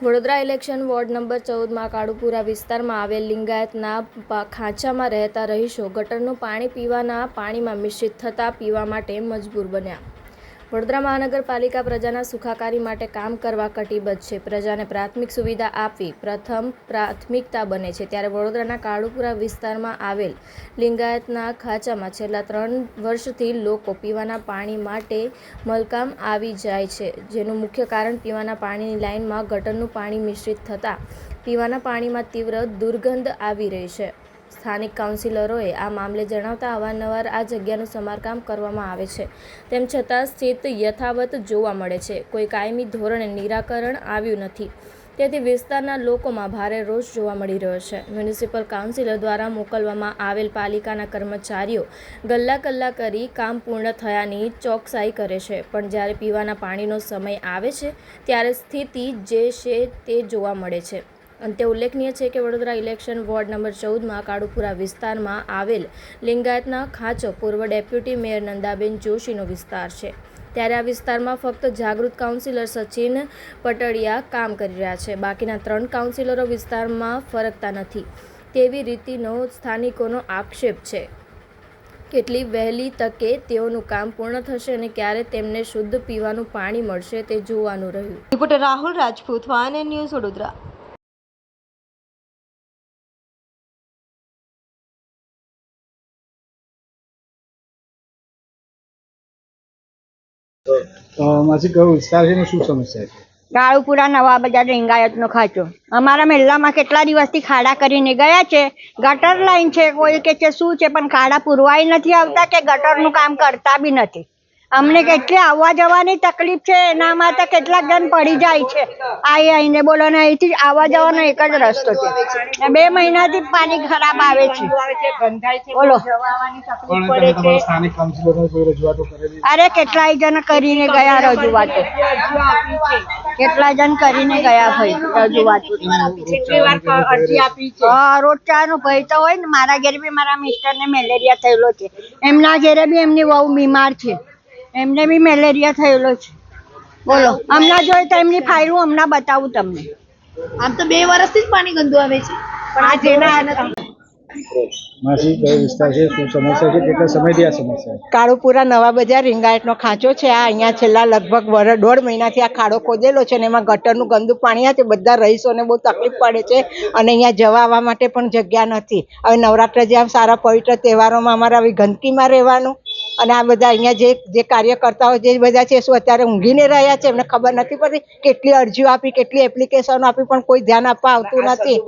Vadodara election ward number ચૌદમાં કાળુપુરા વિસ્તારમાં આવેલ લિંગાયતના ખાંચામાં રહેતા રહીશો ગટરનું પાણી પીવાના પાણીમાં મિશ્રિત થતાં પીવા માટે મજબૂર બન્યા. વડોદરા મહાનગરપાલિકા પ્રજાના સુખાકારી માટે કામ કરવા કટિબદ્ધ છે. પ્રજાને પ્રાથમિક સુવિધા આપવી પ્રથમ પ્રાથમિકતા બને છે. ત્યારે વડોદરાના કાળુપુરા વિસ્તારમાં આવેલ લિંગાયતના ખાંચામાં છેલ્લા ત્રણ વર્ષથી લોકો પીવાના પાણી માટે મલકામ આવી જાય છે. જેનું મુખ્ય કારણ પીવાના પાણીની લાઇનમાં ગટરનું પાણી મિશ્રિત થતાં પીવાના પાણીમાં તીવ્ર દુર્ગંધ આવી રહી છે. સ્થાનિક કાઉન્સિલરોએ આ મામલે જણાવતા અવારનવાર આ જગ્યાનું સમારકામ કરવામાં આવે છે. તેમ છતાં સ્થિત યથાવત જોવા મળે છે. કોઈ કાયમી ધોરણે નિરાકરણ આવ્યું નથી. તેથી વિસ્તારના લોકોમાં ભારે રોષ જોવા મળી રહ્યો છે. મ્યુનિસિપલ કાઉન્સિલર દ્વારા મોકલવામાં આવેલ પાલિકાના કર્મચારીઓ ગલ્લા કલ્લા કરી કામ પૂર્ણ થયાની ચોકસાઈ કરે છે. પણ જ્યારે પીવાના પાણીનો સમય આવે છે, ત્યારે સ્થિતિ જે છે તે જોવા મળે છે. અંતે ઉલ્લેખનીય છે કે વડોદરા ઇલેક્શન વોર્ડ નંબર ચૌદમાં કાળુપુરા વિસ્તારમાં આવેલ લિંગાયતના ખાંચો પૂર્વ ડેપ્યુટી મેયર નંદાબેન જોશીનો વિસ્તાર છે. ત્યારે આ વિસ્તારમાં ફક્ત જાગૃત કાઉન્સિલર સચિન પટડિયા કામ કરી રહ્યા છે. બાકીના ત્રણ કાઉન્સિલરો વિસ્તારમાં ફરકતા નથી. તેવી રીતિનો સ્થાનિકોનો આક્ષેપ છે. કેટલી વહેલી તકે તેઓનું કામ પૂર્ણ થશે અને ક્યારે તેમને શુદ્ધ પીવાનું પાણી મળશે તે જોવાનું રહ્યું. રિપોર્ટર રાહુલ રાજપૂત વાયન ન્યૂઝ વડોદરા. માસી કયો વિસ્તાર છે ને શું સમસ્યા છે? કાળુપુરા નવા બજાર, લિંગાયતનો ખાચો. અમારા મહેલામાં કેટલા દિવસથી ખાડા કરીને ગયા છે? ગટર લાઈન છે કોઈ કે છે, શું છે? પણ ખાડા પુરવાય નથી આવતા કે ગટરનું કામ કરતા બી નથી. અમને કેટલી આવવા જવાની તકલીફ છે એના માટે કેટલાક જણ પડી જાય છે. આઈ આઈને બોલો ને અહીંથી આવવા જવાનો એક જ રસ્તો છે. બે મહિનાથી પાણી ખરાબ આવે છે. બોલો. અરે કેટલાય જણ કરીને ગયા રજૂઆતો. કેટલા જણ કરીને ગયા ભાઈ રજૂઆતો. હા ભાઈ ભય તો હોય ને મારા ઘેર બી મારા મિસ્ટર ને મેલેરિયા થયેલો છે. એમના ઘરે બી એમની બહુ બીમાર છે. એમને બી મેલેરિયા થયેલો છે. બોલો. હમણાં જોઈએ તો એમની ફાઇલું હમણાં બતાવું તમને. આમ તો બે વર્ષથી જ પાણી ગંદુ આવે છે. પણ આ જેના માસી કયો વિસ્તાર છે? શું સમસ્યા છે? કેટલા સમયથી આ સમસ્યા છે? કાળુપુરા નવા બજાર રિંગાયતનો ખાંચો છે. આ અહીંયા છેલ્લા લગભગ વર દોઢ મહિનાથી આ ખાડો ખોદેલો છે અને એમાં ગટરનું ગંદુ પાણી આવે છે બધા રહીશોને બહુ તકલીફ પડે છે અને અહીંયા જવા આવવા માટે પણ જગ્યા નથી. હવે નવરાત્ર જેવા સારા પવિત્ર તહેવારોમાં અમારે આવી ગંદકીમાં રહેવાનું અને આ બધા અહીંયા જે જે કાર્યકર્તાઓ જે બધા છે શું અત્યારે ઊંઘીને રહ્યા છે એમને ખબર નથી પડતી. કેટલી અરજીઓ આપી કેટલી એપ્લિકેશનો આપી પણ કોઈ ધ્યાન આપવા આવતું નથી.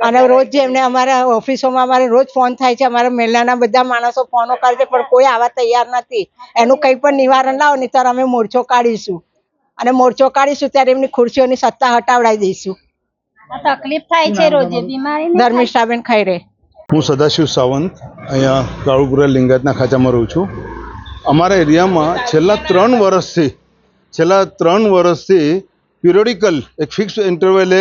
અને રોજ જે એમને અમારા ઓફિસોમાં અમારે રોજ ફોન થાય છે અમારા મહિલાના બધા માણસો ફોનો કરે છે પણ કોઈ આવા તૈયાર નથી. એનું કંઈ પણ નિવારણ લાવો નહીં ત્યારે અમે મોરચો કાઢીશું. અને મોરચો કાઢીશું ત્યારે એમની ખુરશીઓની સત્તા હટાવડાવી દઈશું. તકલીફ થાય છે રોજે બીમારી ધર્મિષ્ઠાબેન ખૈરે. હું સદાશિવ સાવંત, અહીંયા કાળુપુરા લિંગાયતના ખાચામાં રહું છું. અમારા એરિયામાં છેલ્લા ત્રણ વર્ષથી, છેલ્લા ત્રણ વર્ષથી પિરિયોડિકલ એક ફિક્સ ઇન્ટરવેલે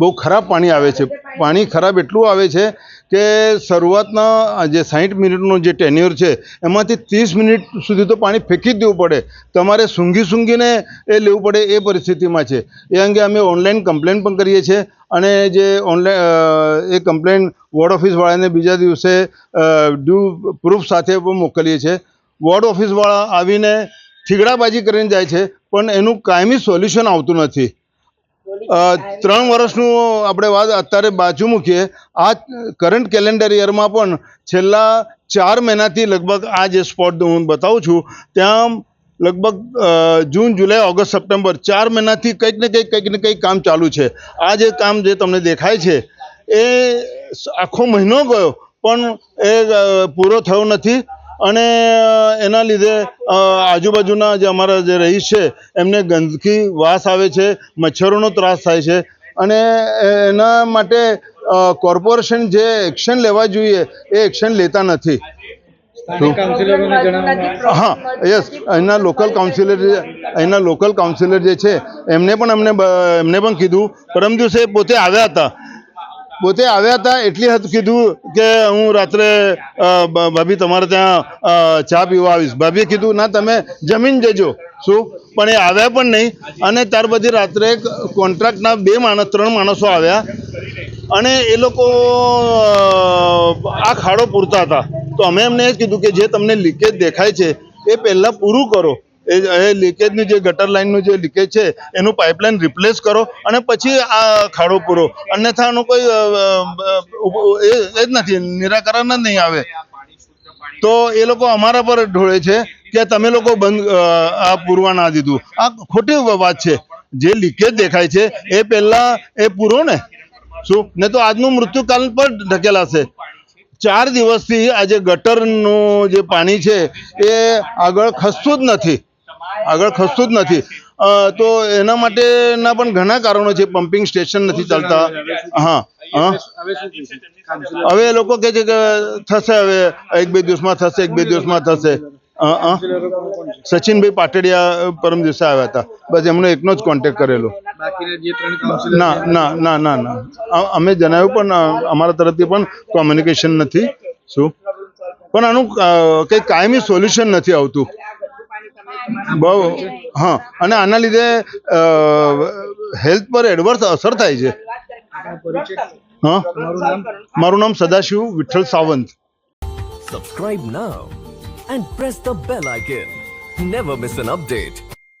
બહુ ખરાબ પાણી આવે છે. પાણી ખરાબ એટલું આવે છે કે શરૂઆતના જે સાહીઠ મિનિટનું જે ટેન્યુર છે, એમાંથી ત્રીસ મિનિટ સુધી તો પાણી ફેંકી જ દેવું પડે. તમારે સૂંઘી સૂંઘીને એ લેવું પડે એ પરિસ્થિતિમાં છે. એ અંગે અમે ઓનલાઈન કમ્પ્લેન પણ કરીએ છીએ અને જે ઓનલાઈન એ કમ્પ્લેન વોર્ડ ઓફિસવાળાને બીજા દિવસે ડ્યુ પ્રૂફ સાથે પણ મોકલીએ છીએ. વોર્ડ ઓફિસવાળા આવીને થીગડાબાજી કરીને જાય છે, પણ એનું કાયમી સોલ્યુશન આવતું નથી. ત્રણ વર્ષનું આપણે વાત અત્યારે બાજુ મૂકીએ. આ કરંટ કેલેન્ડર યરમાં પણ છેલ્લા ચાર મહિનાથી લગભગ આ જે સ્પોટ હું બતાવું છું, ત્યાં લગભગ જૂન, જુલાઈ, ઓગસ્ટ, સપ્ટેમ્બર ચાર મહિનાથી કંઈક ને કંઈક કંઈક ને કંઈક કામ ચાલુ છે. આ જે કામ જે તમને દેખાય છે, એ આખો મહિનો ગયો, પણ એ પૂરો થયો નથી. અને એના લીધે આજુબાજુના જે અમારા જે રહીશ છે એમને ગંદકી વાસ આવે છે મચ્છરોનો ત્રાસ થાય છે. અને એના માટે કોર્પોરેશન જે એક્શન લેવા જોઈએ એ એક્શન લેતા નથી. હા યસ અહીંના લોકલ કાઉન્સિલર અહીંના લોકલ કાઉન્સિલર જે છે એમને પણ અમને એમને પણ કીધું. પરમ દિવસે પોતે આવ્યા હતા. પોતે આવ્યા હતા એટલી હદ કીધું કે હું રાત્રે ભાભી તમારે ત્યાં ચા પીવા આવીશ. ભાભીએ કીધું, ના, તમે જમીન જજો. શું? પણ એ આવ્યા પણ નહીં. અને ત્યાર પછી રાત્રે કોન્ટ્રાક્ટના બે માણસ, ત્રણ માણસો આવ્યા. અને એ લોકો આ ખાડો પૂરતા હતા. તો અમે એમને એ કીધું કે જે તમને લીકેજ દેખાય છે, એ પહેલાં પૂરું કરો. એ એ લીકેજનું જે ગટર લાઇનનું જે લીકેજ છે, એનું પાઇપલાઇન રિપ્લેસ કરો અને પછી આ ખાડો પૂરો. અન્યથા આનું કોઈ એ જ નથી, નિરાકરણ જ નહીં આવે. તો એ લોકો અમારા પર ઢોળે છે કે તમે લોકો બંધ આ પૂરવા ના દીધું. આ ખોટી વાત છે. જે લીકેજ દેખાય છે, એ પહેલા એ પૂરો ને. શું? ને તો આજનું મૃત્યુકાલ પર ઢકેલાશે ચાર દિવસથી આજે ગટરનું જે પાણી છે, એ આગળ ખસતું જ નથી. આગળ ખસતું જ નથી. તો એના માટેના પણ ઘણા કારણો છે. પમ્પિંગ સ્ટેશન નથી ચાલતા. હા હા. હવે એ લોકો કહે છે કે થશે હવે. એક બે દિવસમાં થશે એક બે દિવસમાં થશે. સચિનભાઈ પાટડિયા પરમ દિવસે આવ્યા હતા. બસ એમનો એકનો જ કોન્ટેક્ટ કરેલો. ના ના ના ના ના. અમે જણાવ્યું પણ અમારા તરફથી પણ કોમ્યુનિકેશન નથી. શું? પણ આનું કંઈ કાયમી સોલ્યુશન નથી આવતું. બહુ હા અને આના લીધે હેલ્થ પર એડવર્સ અસર થાય છે હા મારું નામ Sadashiv Vitthal Sawant Subscribe now and press the bell icon. Never miss an update.